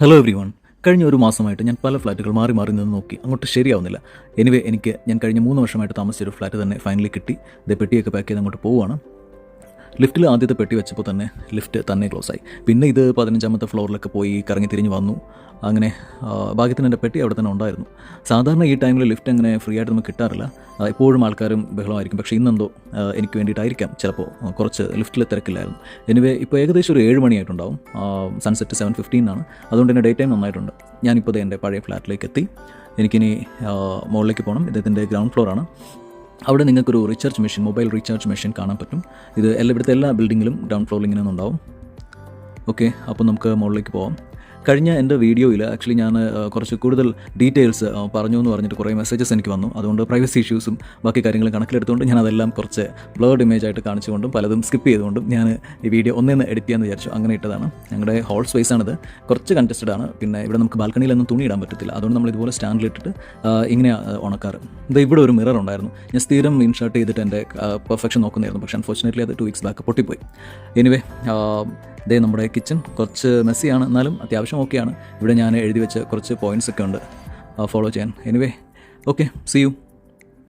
Hello every one കഴിഞ്ഞ ഒരു മാസമായിട്ട് ഞാൻ പല ഫ്ലാറ്റുകൾ മാറി മാറി നിന്ന് നോക്കി. അങ്ങോട്ട് ശരിയാവുന്നില്ല. എനിവേ എനിക്ക് ഞാൻ കഴിഞ്ഞ മൂന്ന് വർഷമായിട്ട് താമസിച്ച ഒരു ഫ്ലാറ്റ് തന്നെ ഫൈനലി കിട്ടി. ഇത് പെട്ടിയൊക്കെ പാക്ക് ചെയ്ത് അങ്ങോട്ട് പോവുകയാണ്. ലിഫ്റ്റിൽ ആദ്യത്തെ പെട്ടി വെച്ചപ്പോൾ തന്നെ ലിഫ്റ്റ് തന്നെ ക്ലോസ് ആയി. പിന്നെ ഇത് പതിനഞ്ചാമത്തെ ഫ്ലോറിലൊക്കെ പോയി കറങ്ങി തിരിഞ്ഞ് വന്നു. അങ്ങനെ ഭാഗ്യത്തിന് എന്റെ പെട്ടി അവിടെ തന്നെ ഉണ്ടായിരുന്നു. സാധാരണ ഈ ടൈമിൽ ലിഫ്റ്റ് അങ്ങനെ ഫ്രീ ആയിട്ട് നമുക്ക് കിട്ടാറില്ല. എപ്പോഴും ആൾക്കാരും ബഹളമായിരിക്കും. പക്ഷേ ഇന്നെന്തോ എനിക്ക് വേണ്ടിയിട്ടായിരിക്കാം. ചിലപ്പോൾ കുറച്ച് ലിഫ്റ്റിൽ തിരക്കില്ലായിരുന്നു. എനിവേ ഇപ്പോൾ ഏകദേശം ഒരു ഏഴ് മണിയായിട്ടുണ്ടാവും. സൺസെറ്റ് സെവൻ ഫിഫ്റ്റീൻ ആണ്. അതുകൊണ്ട് തന്നെ ഡേ ടൈം നന്നായിട്ടുണ്ട്. ഞാനിപ്പോൾ എന്റെ പഴയ ഫ്ലാറ്റിലേക്ക് എത്തി. എനിക്കിനി മുകളിലേക്ക് പോകണം ഇദ്ദേഹത്തിന്റെ ഗ്രൗണ്ട് ഫ്ലോറാണ് അവിടെ നിങ്ങൾക്കൊരു recharge machine mobile recharge machine കാണാൻ പറ്റും. ഇത് എല്ലാ ഇവിടുത്തെ എല്ലാ ബിൽഡിങ്ങിലും ഗ്രൗണ്ട് ഫ്ലോറിൽ ഇങ്ങനെ ഉണ്ടാവും. ഓക്കെ അപ്പോൾ നമുക്ക് മുകളിലേക്ക് പോവാം. കഴിഞ്ഞ എന്റെ വീഡിയോയിൽ ആക്ച്വലി ഞാൻ കുറച്ച് കൂടുതൽ ഡീറ്റെയിൽസ് പറഞ്ഞു എന്ന് പറഞ്ഞിട്ട് കുറേ മെസ്സേജസ് എനിക്ക് വന്നു. അതുകൊണ്ട് പ്രൈവസി ഇഷ്യൂസും ബാക്കി കാര്യങ്ങളും കണക്കിലെടുത്തുകൊണ്ട് ഞാൻ അതെല്ലാം കുറച്ച് ബ്ലേഡ് ഇമേജ് ആയിട്ട് കാണിച്ചുകൊണ്ടും പലതും സ്കിപ്പ് ചെയ്തുകൊണ്ടും ഞാൻ ഈ വീഡിയോ ഒന്നേന്ന് എഡിറ്റ് ചെയ്യാമെന്ന് വിചാരിച്ചു. അങ്ങനെ ഇട്ടതാണ്. ഞങ്ങളുടെ ഹോൾ സ്പേസ് ആണിത്. കുറച്ച് കൺജസ്റ്റഡ് ആണ്. പിന്നെ ഇവിടെ നമുക്ക് ബാൽക്കണിയിലൊന്നും തുണി ഇടാൻ പറ്റത്തില്ല. അതുകൊണ്ട് നമ്മൾ ഇതുപോലെ സ്റ്റാൻഡിലിട്ടിട്ട് ഇങ്ങനെ ഉണക്കാറ്. ഇത് ഇവിടെ ഒരു മിറർ ഉണ്ടായിരുന്നു. ഞാൻ സ്ഥിരം ഇൻഷർട്ട് ചെയ്തിട്ട് എന്റെ പെർഫെക്ഷൻ നോക്കുന്നതായിരുന്നു പക്ഷേ അൺഫോർച്ചുനേറ്റ്ലി അത് ടു വീക്സ് ബാക്ക് പൊട്ടിപ്പോയി. എനിവേ ഇതേ നമ്മുടെ കിച്ചൺ കുറച്ച് മെസ്സിയാണ് എന്നാലും അത്യാവശ്യം ഓക്കെയാണ് ഇവിടെ ഞാൻ എഴുതി വെച്ച കുറച്ച് പോയിന്റ്സ് ഒക്കെ ഉണ്ട്. ഫോളോ ചെയ്യാൻ. Anyway okay C U